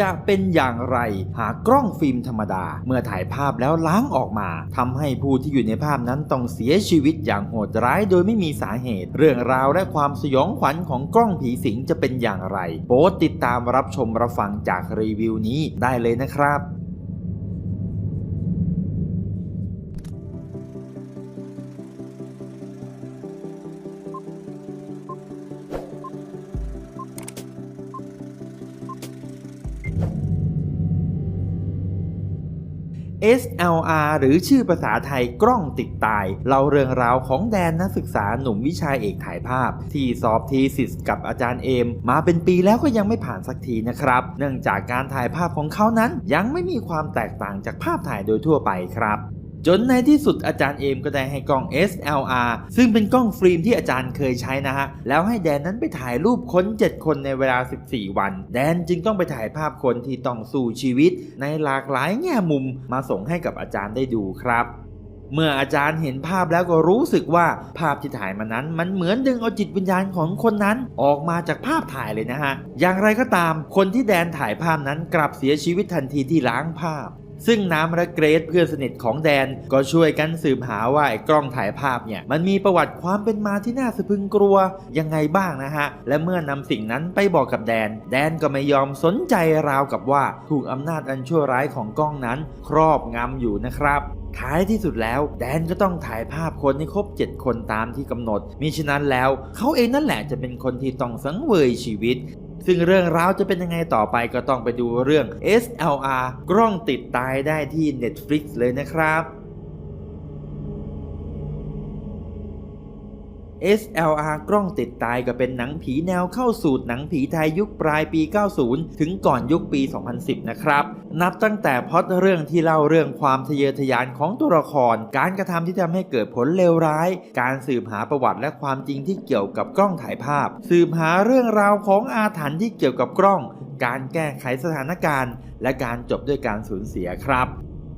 จะเป็นอย่างไร หากกล้องฟิล์มธรรมดา เมื่อถ่ายภาพแล้วล้างออกมาทำให้ผู้ที่อยู่ในภาพนั้นต้องเสียชีวิตอย่างโหดร้ายโดยไม่มีสาเหตุ เรื่องราวและความสยองขวัญของกล้องผีสิงจะเป็นอย่างไร โปรดติดตามรับชมรับฟังจากรีวิวนี้ได้เลยนะครับ SLR หรือชื่อภาษาไทยกล้องติดตายเล่าเรื่องราวของแดนนักศึกษาหนุ่มวิชาเอกถ่ายภาพ ที่สอบทีสิทธ์กับอาจารย์เอม มาเป็นปีแล้วก็ยังไม่ผ่านสักทีนะครับ เนื่องจากการถ่ายภาพของเขานั้นยังไม่มีความแตกต่างจากภาพถ่ายโดยทั่วไปครับ จนในที่สุดอาจารย์เอมก็ได้ให้กล้อง SLR ซึ่งเป็นกล้องฟิล์มที่อาจารย์เคยใช้นะฮะ แล้วให้แดนนั้นไปถ่ายรูปคน 7 คนในเวลา 14 วัน แดนจึงต้องไปถ่ายภาพคนที่ต้องสู้ชีวิต ในหลากหลายแง่มุมมาส่งให้กับอาจารย์ได้ดูครับเมื่ออาจารย์เห็นภาพแล้วก็รู้สึกว่าภาพที่ถ่ายมานั้น มันเหมือนดึงเอาจิตวิญญาณของคนนั้นออกมาจากภาพถ่ายเลยนะฮะ อย่างไรก็ตามคนที่แดนถ่ายภาพนั้นกลับเสียชีวิตทันทีที่ล้างภาพ ซึ่งน้ำและเกรซเพื่อนสนิทของแดนก็ช่วยกันสืบหาว่าไอ้กล้องถ่ายภาพเนี่ยมันมีประวัติความเป็นมาที่น่าสะพึงกลัวยังไงบ้างนะฮะ และเมื่อนำสิ่งนั้นไปบอกกับแดน แดนก็ไม่ยอมสนใจราวกับว่าถูกอำนาจอันชั่วร้ายของกล้องนั้นครอบงำอยู่นะครับท้ายที่สุดแล้วแดนก็ต้องถ่ายภาพคนให้ครบ 7 คนตามที่กำหนดมิฉะนั้นแล้วเขาเองนั่นแหละจะเป็นคนที่ต้องสังเวยชีวิต ซึ่งเรื่องราวจะเป็นยังไงต่อไปก็ต้องไปดูเรื่อง SLR กล้องติดตายได้ที่ Netflix เลยนะครับ SLR กล้องติดตายก็เป็นหนังผีแนวเข้าสูตรหนังผีไทยยุคปลายปี 90 ถึงก่อนยุคปี 2010 นะครับ นับตั้งแต่พอดเรื่องที่เล่าเรื่องความทะเยอทะยานของตัวละคร การกระทำที่ทำให้เกิดผลเลวร้าย การสืบหาประวัติและความจริงที่เกี่ยวกับกล้องถ่ายภาพ สืบหาเรื่องราวของอาถรรพ์ที่เกี่ยวกับกล้อง การแก้ไขสถานการณ์ และการจบด้วยการสูญเสียครับ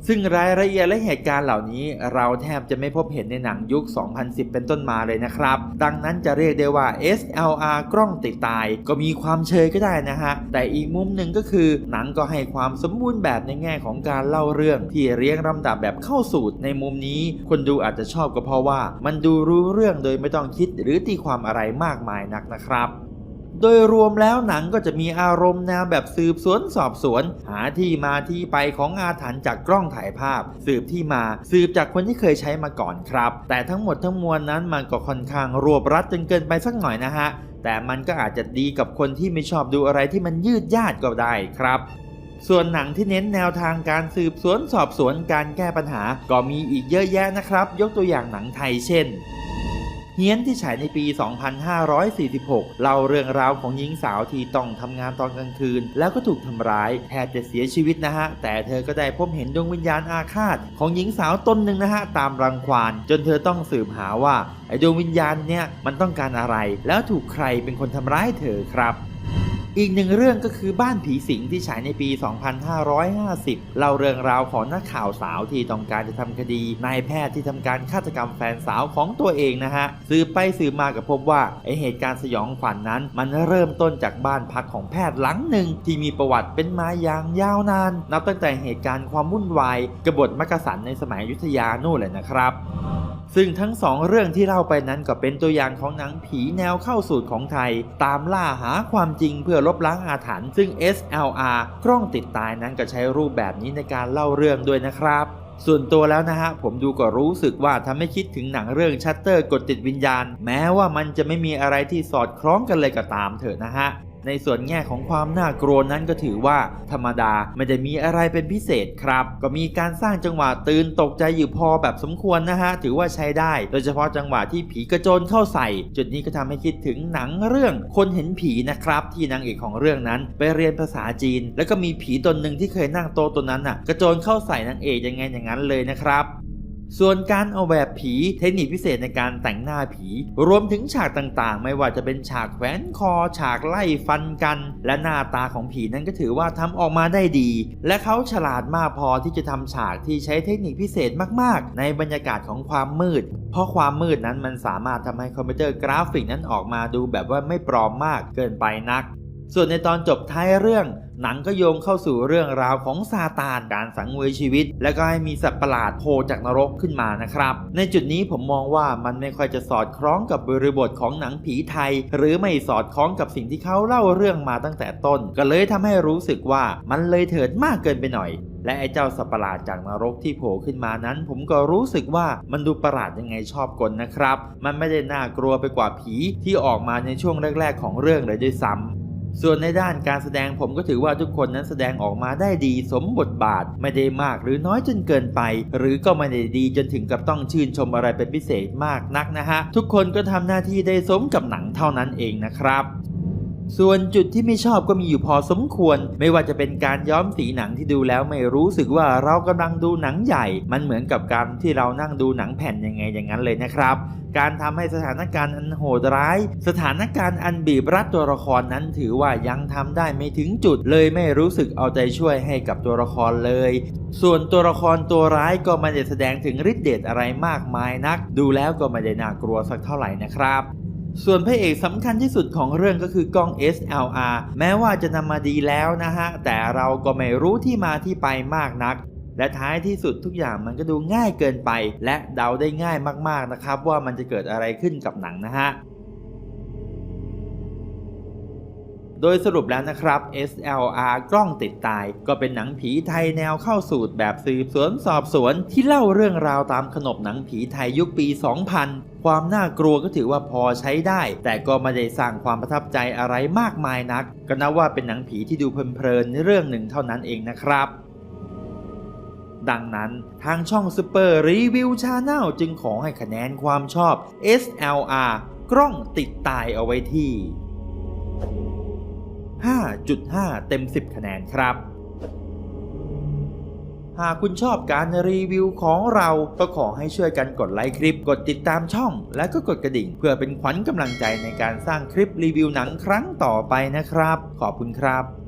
ซึ่งรายละเอียดและเหตุการณ์เหล่านี้ เราแทบจะไม่พบเห็นในหนังยุค 2010 เป็นต้นมาเลยนะครับ ดังนั้นจะเรียกได้ว่า SLR กล้องติดตาย ก็มีความเชยก็ได้นะฮะ แต่อีกมุมหนึ่งก็คือ หนังก็ให้ความสมบูรณ์แบบในแง่ของการเล่าเรื่อง ที่เรียงลำดับแบบเข้าสูตร ในมุมนี้คนดูอาจจะชอบก็เพราะว่า มันดูรู้เรื่องโดยไม่ต้องคิดหรือตีความอะไรมากมายนักนะครับ โดยรวมแล้วหนังก็จะมีอารมณ์แนวแบบสืบสวนสอบสวน หาที่มาที่ไปของอาถรรพ์จากกล้องถ่ายภาพ สืบที่มาสืบจากคนที่เคยใช้มาก่อนครับ แต่ทั้งหมดทั้งมวลนั้นมันก็ค่อนข้างรวบรัดจนเกินไปสักหน่อยนะฮะ แต่มันก็อาจจะดีกับคนที่ไม่ชอบดูอะไรที่มันยืดยาดก็ได้ครับส่วนหนังที่เน้นแนวทางการสืบสวนสอบสวนการแก้ปัญหา ก็มีอีกเยอะแยะนะครับ ยกตัวอย่างหนังไทยเช่น เฮียนที่ฉายในปี 2546 เล่าเรื่องราวของหญิงสาวที่ต้องทำงานตอนกลางคืน แล้วก็ถูกทำร้ายแทบจะเสียชีวิตนะฮะ แต่เธอก็ได้พบเห็นดวงวิญญาณอาฆาต ของหญิงสาวตนหนึ่งนะฮะ ตามรังควาน จนเธอต้องสืบหาว่าไอ้ดวงวิญญาณเนี่ยมันต้องการอะไร แล้วถูกใครเป็นคนทำร้ายเธอครับ อีกหนึ่งเรื่องก็คือบ้านผีสิงที่ฉายในปี 2550 เล่าเรื่องราวของนักข่าวสาวที่ต้องการจะทำคดีนายแพทย์ที่ทำการฆาตกรรมแฟนสาวของตัวเองนะฮะสืบไปสืบมากับพบว่าไอเหตุการณ์สยองขวัญนนั้น มันเริ่มต้นจากบ้านพักของแพทย์หลังหนึ่งที่มีประวัติเป็นมาอย่างยาวนาน นับตั้งแต่เหตุการณ์ความวุ่นวายกบฏมักกะสันในสมัยยุทธยาโน่นเลยนะครับ ซึ่งทั้งสองเรื่องที่เล่าไปนั้นก็เป็นตัวอย่างของหนังผีแนวเข้าสูตรของไทย ตามล่าหาความจริงเพื่อลบล้างอาถรรพ์ซึ่ง SLR กล้องติดตายนั้นก็ใช้รูปแบบนี้ในการเล่าเรื่องด้วยนะครับส่วนตัวแล้วนะฮะ ผมดูก็รู้สึกว่าทำให้คิดถึงหนังเรื่องชัตเตอร์กดติดวิญญาณ แม้ว่ามันจะไม่มีอะไรที่สอดคล้องกันเลยก็ตามเถอะนะฮะ ในส่วนแง่ของความน่ากลัวนั้นก็ถือว่าธรรมดาไม่ได้มีอะไรเป็นพิเศษครับ ก็มีการสร้างจังหวะตื่นตกใจอยู่พอแบบสมควรนะฮะ ถือว่าใช้ได้ โดยเฉพาะจังหวะที่ผีกระโจนเข้าใส่ จุดนี้ก็ทำให้คิดถึงหนังเรื่องคนเห็นผีนะครับ ที่นางเอกของเรื่องนั้นไปเรียนภาษาจีน แล้วก็มีผีตนหนึ่งที่เคยนั่งโต๊ะตัวนั้นน่ะกระโจนเข้าใส่นางเอกยังไงอย่างนั้นเลยนะครับ ส่วนการเอาแบบผีเทคนิคพิเศษในการแต่งหน้าผี รวมถึงฉากต่างๆ ไม่ว่าจะเป็นฉากแขวนคอ ฉากไล่ฟันกัน และหน้าตาของผีนั้นก็ถือว่าทำออกมาได้ดี และเขาฉลาดมากพอที่จะทำฉากที่ใช้เทคนิคพิเศษมากๆ ในบรรยากาศของความมืด เพราะความมืดนั้นมันสามารถทำให้คอมพิวเตอร์กราฟิกนั้นออกมาดูแบบว่าไม่ปลอมมากเกินไปนัก ส่วนในตอนจบท้ายเรื่อง หนังก็โยงเข้าสู่เรื่องราวของซาตานการสังเวยชีวิต และก็ให้มีสัตว์ประหลาดโผล่จากนรกขึ้นมานะครับ ในจุดนี้ผมมองว่ามันไม่ค่อยจะสอดคล้องกับบริบทของหนังผีไทย หรือไม่สอดคล้องกับสิ่งที่เขาเล่าเรื่องมาตั้งแต่ต้น ก็เลยทำให้รู้สึกว่ามันเลยเถิดมากเกินไปหน่อยและไอ้เจ้าสัตว์ประหลาดจากนรกที่โผล่ขึ้นมานั้น ผมก็รู้สึกว่ามันดูประหลาดยังไงชอบกลนะครับ มันไม่ได้น่ากลัวไปกว่าผีที่ออกมาในช่วงแรก ๆ ของเรื่องเลยด้วยซ้ำ ส่วนในด้านการแสดงผมก็ถือว่าทุกคนนั้นแสดงออกมาได้ดีสมบทบาท ไม่ได้มากหรือน้อยจนเกินไป หรือก็ไม่ได้ดีจนถึงกับต้องชื่นชมอะไรเป็นพิเศษมากนักนะฮะ ทุกคนก็ทำหน้าที่ได้สมกับหนังเท่านั้นเองนะครับ ส่วนจุดที่ไม่ชอบก็มีอยู่พอสมควร ไม่ว่าจะเป็นการย้อมสีหนังที่ดูแล้วไม่รู้สึกว่าเรากำลังดูหนังใหญ่ มันเหมือนกับการที่เรานั่งดูหนังแผ่นยังไงอย่างนั้นเลยนะครับ การทำให้สถานการณ์อันโหดร้าย สถานการณ์อันบีบรัดตัวละครนั้นถือว่ายังทำได้ไม่ถึงจุดเลยไม่รู้สึกเอาใจช่วยให้กับตัวละครเลย ส่วนตัวละครตัวร้ายก็ไม่ได้แสดงถึงฤทธิ์เดชอะไรมากมายนัก ดูแล้วก็ไม่ได้น่ากลัวสักเท่าไหร่นะครับ ส่วนพระเอกสำคัญที่สุดของเรื่องก็คือกล้อง SLR แม้ว่าจะนำมาดีแล้วนะฮะ แต่เราก็ไม่รู้ที่มาที่ไปมากนัก และท้ายที่สุดทุกอย่างมันก็ดูง่ายเกินไป และเดาได้ง่ายมากๆนะครับ ว่ามันจะเกิดอะไรขึ้นกับหนังนะฮะ โดยสรุปแล้วนะครับ SLR กล้องติดตาย ก็เป็นหนังผีไทยแนวเข้าสูตรแบบสืบสวนสอบสวน ที่เล่าเรื่องราวตามขนบหนังผีไทยยุคปี 2000 ความน่ากลัวก็ถือว่าพอใช้ได้ แต่ก็ไม่ได้สร้างความประทับใจอะไรมากมายนัก ก็นับว่าเป็นหนังผีที่ดูเพลินๆเรื่องหนึ่งเท่านั้นเองนะครับดังนั้นทางช่อง Super Review Channel จึงขอให้คะแนนความชอบ SLR กล้องติดตายเอาไว้ที่ 5.5 เต็ม 10 คะแนนครับ หากคุณชอบการรีวิวของเรา ก็ขอให้ช่วยกันกดไลค์คลิป กดติดตามช่อง และก็กดกระดิ่ง เพื่อเป็นขวัญกำลังใจในการสร้างคลิปรีวิวหนังครั้งต่อไปนะครับ ขอบคุณครับ